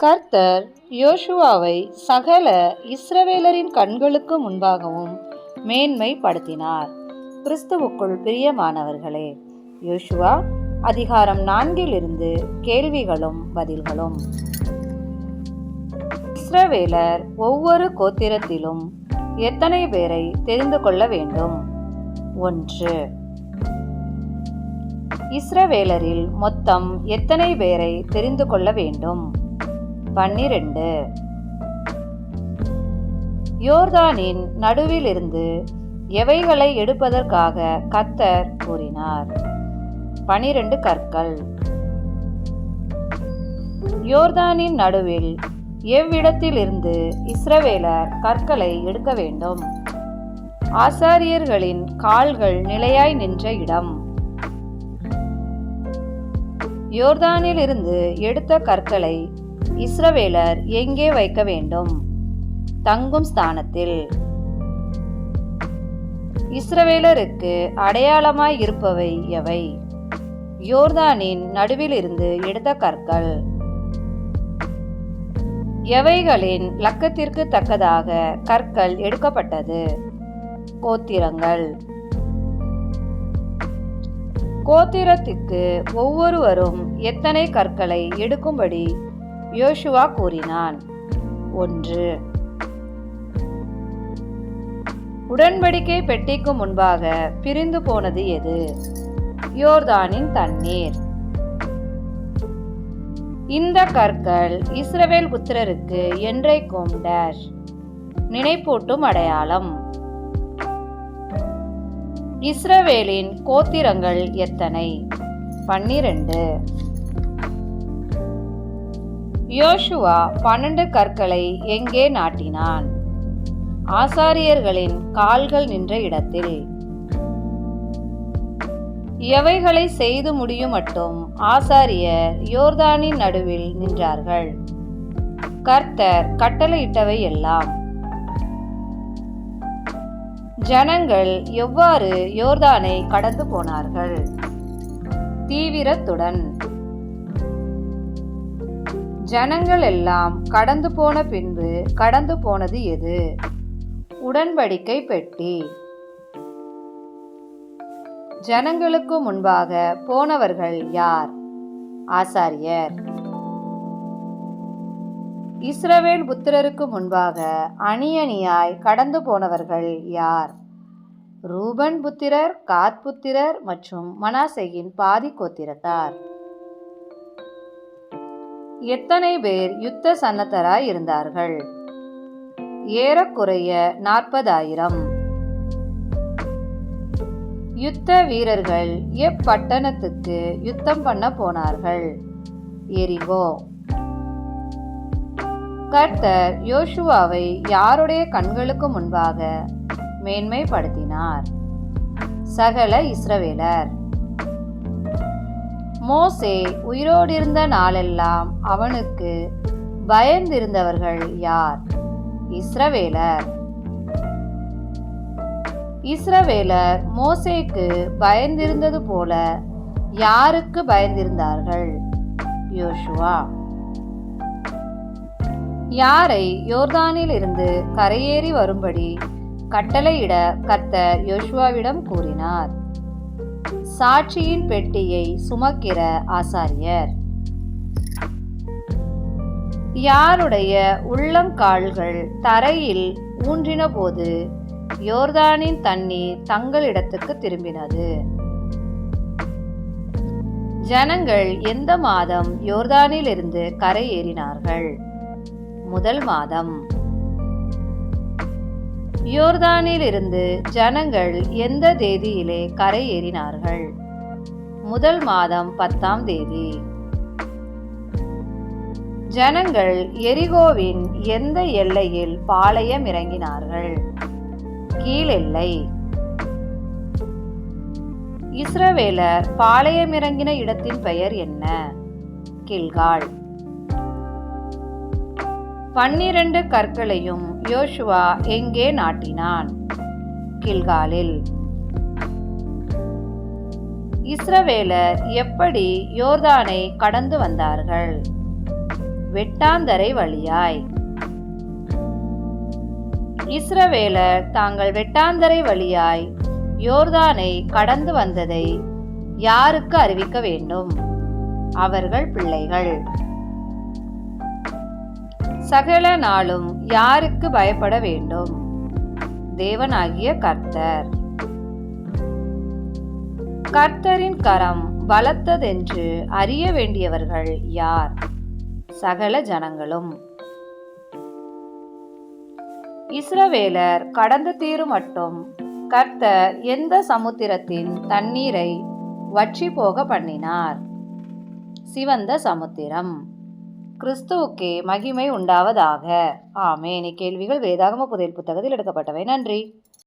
கர்த்தர் யோசுவாவை சகல இஸ்ரவேலரின் கண்களுக்கு முன்பாகவும் மேன்மைப்படுத்தினார். கிறிஸ்துவுக்குள் பிரியமானவர்களே யோசுவா அதிகாரம் நான்கிலிருந்து கேள்விகளும் பதில்களும். இஸ்ரவேலர் ஒவ்வொரு கோத்திரத்திலும் எத்தனை பேரை தெரிந்து கொள்ள வேண்டும்? ஒன்று. இஸ்ரவேலரில் மொத்தம் எத்தனை பேரை தெரிந்து கொள்ள வேண்டும்? பன்னிரண்டு. யோர்தானின் நடுவிலிருந்து எவைகளை எடுப்பதற்காக கத்தர் கூறினார்? பனிரெண்டு கற்கள். யோர்தானின் நடுவில் எவ்விடத்திலிருந்து இஸ்ரவேலர் கற்களை எடுக்க வேண்டும்? ஆசாரியர்களின் கால்கள் நிலையாய் நின்ற இடம். யோர்தானிலிருந்து எடுத்த கற்களை இஸ்ரவேலர் எங்கே வைக்க வேண்டும்? தங்கும் ஸ்தானத்தில். இஸ்ரவேலருக்கு அடையாளமாய் இருப்பவை எவை? யோர்தானின் நடுவிலிருந்து எடுத்த கற்கள். எவைகளின் லக்கத்திற்கு தக்கதாக கற்கள் எடுக்கப்பட்டது? கோத்திரங்கள். கோத்திரத்திற்கு ஒவ்வொருவரும் எத்தனை கற்களை எடுக்கும்படி யோசுவா கூறினான். ஒன்று. உடன்படிக்கை பெட்டிக்கு முன்பாக பிரிந்து போனது எது? யோர்தானின் தண்ணீர். இந்த கற்கள் இஸ்ரவேல் புத்திரருக்கு என்றைக்கும் டேஷ் நினைப்பூட்டும் அடையாளம். இஸ்ரவேலின் கோத்திரங்கள் எத்தனை? பன்னிரண்டு. யோசுவா பன்னெண்டு கற்களை எங்கே நாட்டினான்? ஆசாரியர்களின் கால்கள் நின்ற இடத்தில். எவைகளை செய்து முடியும் மட்டும் ஆசாரியர் யோர்தானின் நடுவில் நின்றார்கள். கர்த்தர் கட்டளையிட்டவை எல்லாம். ஜனங்கள் எவ்வாறு யோர்தானை கடந்து போனார்கள்? தீவிரத்துடன். ஜனங்கள் எல்லாம் கடந்து போன பின்பு கடந்து போனது எது? உடன்படிக்கை பெட்டி. ஜனங்களுக்கு முன்பாக போனவர்கள் யார்? ஆசாரியர். இஸ்ரவேல் புத்திரருக்கு முன்பாக அணி அணியாய் கடந்து போனவர்கள் யார்? ரூபன் புத்திரர் காத் புத்திரர் மற்றும் மனாசையின் பாதி கோத்திரத்தார் எத்தனை பேர் யுத்த சன்னத்தராய் இருந்தார்கள்? ஏறக்குறைய நாற்பதாயிரம். யுத்த வீரர்கள் எப்பட்டணத்துக்கு யுத்தம் பண்ண போனார்கள்? எரிகோ கர்த்தர் யோசுவாவை யாருடைய கண்களுக்கு முன்பாக மேன்மைப்படுத்தினார்? சகல இஸ்ரவேலர். மோசே உயிரோடிருந்த நாளெல்லாம் அவனுக்கு பயந்திருந்தவர்கள் யார்? இஸ்ரவேலர். இஸ்ரவேலர் மோசேக்கு பயந்திருந்தது போல யாருக்கு பயந்திருந்தார்கள்? யோசுவா. யாரை யோர்தானில் இருந்து கரையேறி வரும்படி கட்டளையிட கர்த்தர் யோசுவாவிடம் கூறினார். சாட்சியின் பெட்டியை சுமக்கிற ஆசாரியர். யாருடைய உள்ளங்கால்கள் தரையில் ஊன்றின போது யோர்தானின் தண்ணீர் தங்களிடத்துக்கு திரும்பினது. ஜனங்கள் எந்த மாதம் யோர்தானிலிருந்து கரையேறினார்கள் முதல் மாதம். யோர்தானிலிருந்து ஜனங்கள் எந்த தேதியிலே கரையேறினார்கள்? முதல் மாதம் பத்தாம் தேதி. ஜனங்கள் எரிகோவின் எந்த எல்லையில் பாளையம் இறங்கினார்கள் கீழெல்லை. இஸ்ரவேலர் பாளையம் இறங்கின இடத்தின் பெயர் என்ன? கில்கால். பன்னிரண்டு கற்களையும் யோசுவா எங்கே நாட்டினான்? கில்காலில். இஸ்ரவேலர் எப்படி யோர்தானை கடந்து வந்தார்கள்? வெட்டாந்தரை வழியாய். இஸ்ரவேலர் தாங்கள் வெட்டாந்தரை வழியாய் யோர்தானை கடந்து வந்ததை யாருக்கு அறிவிக்க வேண்டும்? அவர்கள் பிள்ளைகள். சகல நாளும் யாருக்கு பயப்பட வேண்டும்? தேவனாகிய கர்த்தர். கர்த்தரின் கரம் பலத்ததென்று அறிய வேண்டியவர்கள் யார்? சகல ஜனங்களும். இஸ்ரவேலர் கடந்து தீரும் மட்டும் கர்த்தர் எந்த சமுத்திரத்தின் தண்ணீரை வற்றி போக பண்ணினார்? சிவந்த சமுத்திரம். கிறிஸ்துவுக்கே மகிமை உண்டாவதாக. ஆமே இனி கேள்விகள் வேதாகம புதையல் புத்தகத்தில் எடுக்கப்பட்டவை. நன்றி.